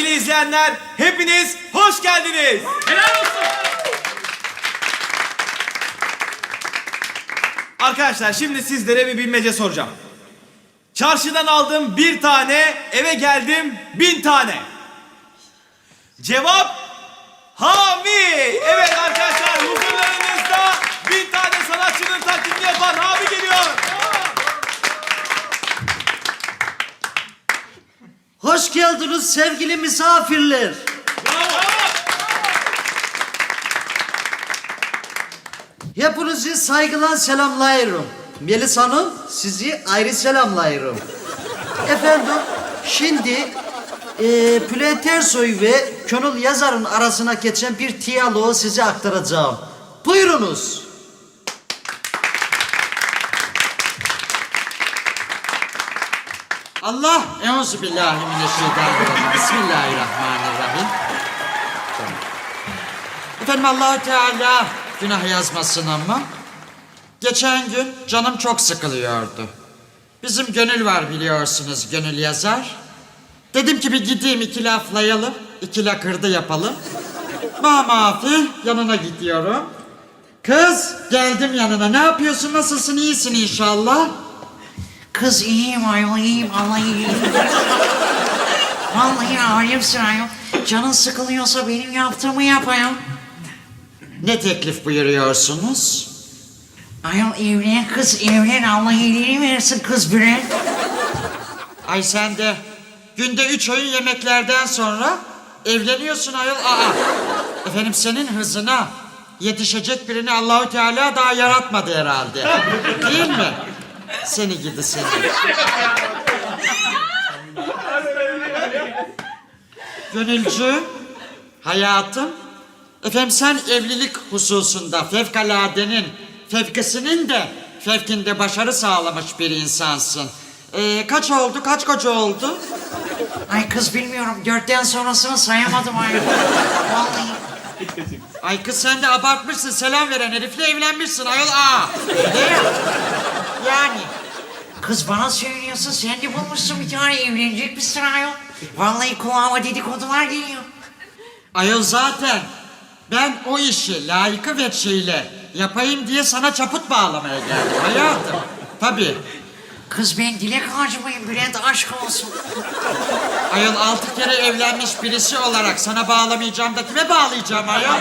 Sevgili izleyenler, hepiniz hoş geldiniz. Helal olsun. Arkadaşlar şimdi sizlere bir bilmece soracağım. Çarşıdan aldım bir tane, eve geldim bin tane. Cevap Hami. Evet arkadaşlar huzurlarınızda bin tane sanatçının taklidini yapan Hami geliyor. Hoş geldiniz sevgili misafirler. Hepinizi saygılar selamlayırım. Melis Hanım sizi ayrı selamlayırım. Efendim şimdi e, Bülent Ersoy ve Könül Yazar'ın arasına geçen bir diyaloğu size aktaracağım. Buyurunuz. Allah Euzu billahi mineşşeytanirracim. Bismillahirrahmanirrahim. Efendim allah Teala günah yazmasın ama geçen gün canım çok sıkılıyordu. Bizim gönül var biliyorsunuz gönül yazar. Dedim ki bir gideyim iki laflayalım, iki lakırdı yapalım. Mamafi yanına gidiyorum. Kız geldim yanına. Ne yapıyorsun? Nasılsın? İyisin inşallah. Kız iyiyim ayol iyiyim Allah iyiyim. Vallahi alemsin ayol. Canın sıkılıyorsa benim yaptığımı yap ayol. Ne teklif buyuruyorsunuz? Ayol evlen kız evlen Allah iyiliğini versin kız bre. Ay sen de günde üç öğün yemeklerden sonra evleniyorsun ayol. Aa, efendim senin hızına yetişecek birini Allahu Teala daha yaratmadı herhalde. Değil mi? Seni gidi seni. Gönülcü, hayatım. Efendim sen evlilik hususunda fevkaladenin, fevkisinin de fevkinde başarı sağlamış bir insansın. Ee, kaç oldu, kaç koca oldu? Ay kız bilmiyorum dörtten sonrasını sayamadım ayol. Vallahi. Ay kız sen de abartmışsın, selam veren herifle evlenmişsin ayol. Aa, ya? Yani. Kız bana söylüyorsun sen de bulmuşsun bir tane evlenecek misin ayol? Vallahi kulağıma dedikodular geliyor. Ayol zaten ben o işi layıkı ve şeyle yapayım diye sana çaput bağlamaya geldim hayatım. Tabii. Kız ben dilek ağacı mıyım Bülent aşk olsun. Ayol altı kere evlenmiş birisi olarak sana bağlamayacağım da kime bağlayacağım ayol?